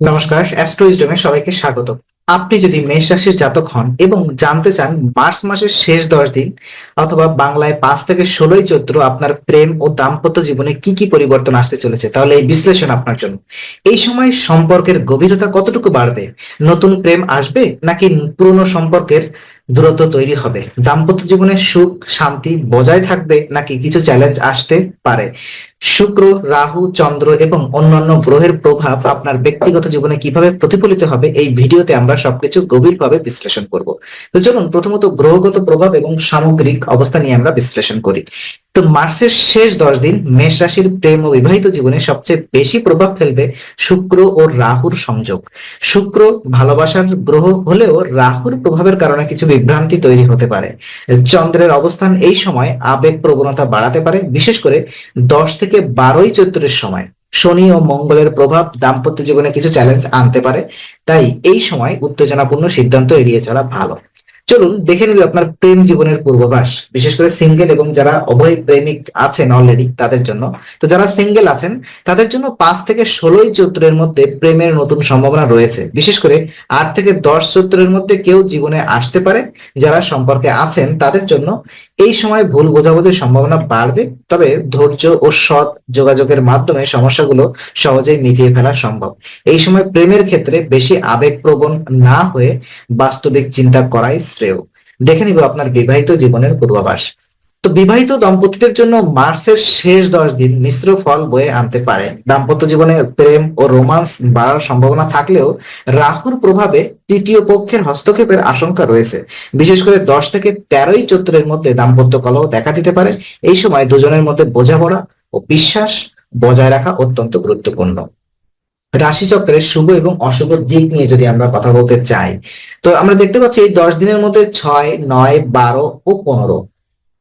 নমস্কার অ্যাস্ট্রোইজডমে সবাইকে স্বাগত। আপনি যদি মেষ রাশির জাতক হন এবং জানতে চান মার্চ মাসের শেষ দশ দিন অথবা বাংলায় পাঁচ থেকে ষোলোই চৈত্র আপনার প্রেম ও দাম্পত্য জীবনে কি কি পরিবর্তন আসতে চলেছে, তাহলে এই বিশ্লেষণ আপনার জন্য। এই সময় সম্পর্কের গভীরতা কতটুকু বাড়বে? নতুন প্রেম আসবে নাকি পুরনো সম্পর্কের দূরত্ব তৈরি হবে। দাম্পত্য জীবনে সুখ, শান্তি বজায় থাকবে নাকি কিছু চ্যালেঞ্জ আসতে পারে? শুক্র, রাহু, চন্দ্র এবং অন্যান্য গ্রহের প্রভাব আপনার ব্যক্তিগত জীবনে কীভাবে প্রতিফলিত হবে এই ভিডিওতে আমরা সবকিছু গভীরভাবে বিশ্লেষণ করব। তো চলুন, প্রথমত গ্রহগত প্রভাব এবং সামগ্রিক অবস্থা নিয়ে আমরা বিশ্লেষণ করি। তো মার্চের শেষ দশ দিন মেষ রাশির প্রেম ও বিবাহিত জীবনে সবচেয়ে বেশি প্রভাব ফেলবে শুক্র ও রাহুর সংযোগ। শুক্র ভালোবাসার গ্রহ হলেও রাহুর প্রভাবের কারণে কিছু বিভ্রান্তি তৈরি হতে পারে। চন্দ্রের অবস্থান এই সময় আবেগ প্রবণতা বাড়াতে পারে, বিশেষ করে দশ থেকে বারোই চৈত্রের সময়। শনি ও মঙ্গলের প্রভাব দাম্পত্য জীবনে কিছু চ্যালেঞ্জ আনতে পারে, তাই এই সময় উত্তেজনাপূর্ণ সিদ্ধান্ত এড়িয়ে চলা ভালো। চলুন দেখে নিল আপনার প্রেম জীবনের পূর্বাভাস, বিশেষ করে সিঙ্গেল এবং যারা অভয় প্রেমিক আছেন অলরেডি তাদের জন্য। তো যারা সিঙ্গেল আছেন, তাদের জন্য পাঁচ থেকে ষোলোই চৈত্রের মধ্যে প্রেমের নতুন সম্ভাবনা রয়েছে। বিশেষ করে আট থেকে দশ চৈত্রের মধ্যে কেউ জীবনে আসতে পারে, যারা সম্পর্কে আছেন তাদের জন্য এই সময় ভুল বোঝাবুঝির সম্ভাবনা বাড়বে, তবে ধৈর্য ও সৎ যোগাযোগের মাধ্যমে সমস্যাগুলো সহজেই মিটিয়ে ফেলা সম্ভব। এই সময় প্রেমের ক্ষেত্রে বেশি আবেগপ্রবণ না হয়ে বাস্তবিক চিন্তা করাই শ্রেয়। দেখে নিব আপনার বিবাহিত জীবনের পূর্বাভাস। তো বিবাহিত দম্পতিদের জন্য মার্চের শেষ দশ দিন মিশ্র ফল বয়ে আনতে পারে। দাম্পত্য জীবনে প্রেম ও রোমান্স বাড়ার সম্ভাবনা থাকলেও রাহুর প্রভাবে তৃতীয় পক্ষের হস্তক্ষেপের আশঙ্কা রয়েছে। বিশেষ করে দশ থেকে তেরোই চৈত্রের মধ্যে দাম্পত্য কলহ দেখা দিতে পারে। এই সময় দুজনের মধ্যে বোঝাপড়া ও বিশ্বাস বজায় রাখা অত্যন্ত গুরুত্বপূর্ণ। রাশিচক্রের শুভ এবং অশুভ দিক নিয়ে যদি আমরা কথা বলতে চাই, তো আমরা দেখতে পাচ্ছি এই দশ দিনের মধ্যে ছয়, নয়, বারো ও পনেরো।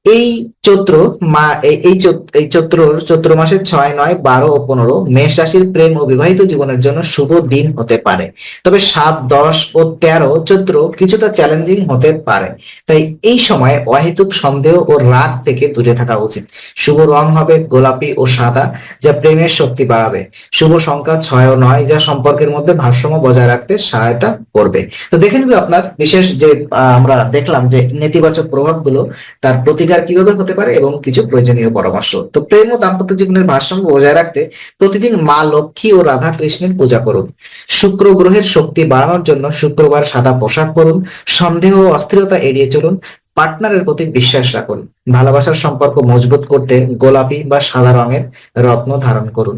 এই চৈত্র মা, এই- এই চৈত- এই চৈত্র চৈত্র মাসের ছয়, নয়, বারো ও পনেরো মেষ রাশির প্রেম ও বিবাহিত জীবনের জন্য শুভ দিন হতে পারে। তবে সাত, দশ ও তেরো চৈত্র কিছুটা চ্যালেঞ্জিং হতে পারে। তাই এই সময় অহেতুক সন্দেহ ও রাগ থেকে দূরে থাকা উচিত। শুভ রং হবে গোলাপি ও সাদা, যা প্রেমের শক্তি বাড়াবে। শুভ সংখ্যা ছয় ও নয়, যা সম্পর্কের মধ্যে ভারসাম্য বজায় রাখতে সহায়তা করবে। তো দেখে নিবে আপনার, বিশেষ যে আমরা দেখলাম যে নেতিবাচক প্রভাবগুলো তার প্রতিকার কীভাবে হতে পারে এবং কিছু প্রয়োজনীয় পরামর্শ। তো প্রেম ও দাম্পত্য জীবনের ভারসাম্য বজায় রাখতে প্রতিদিন মা লক্ষ্মী ও রাধা কৃষ্ণের পূজা করুন। শুক্র গ্রহের শক্তি বাড়ানোর জন্য শুক্রবার সাদা পোশাক পরুন, সন্দেহ ও অস্থিরতা এড়িয়ে চলুন, পার্টনারের প্রতি বিশ্বাস রাখুন, ভালোবাসার সম্পর্ক মজবুত করতে গোলাপি বা সাদা রঙের রত্ন ধারণ করুন।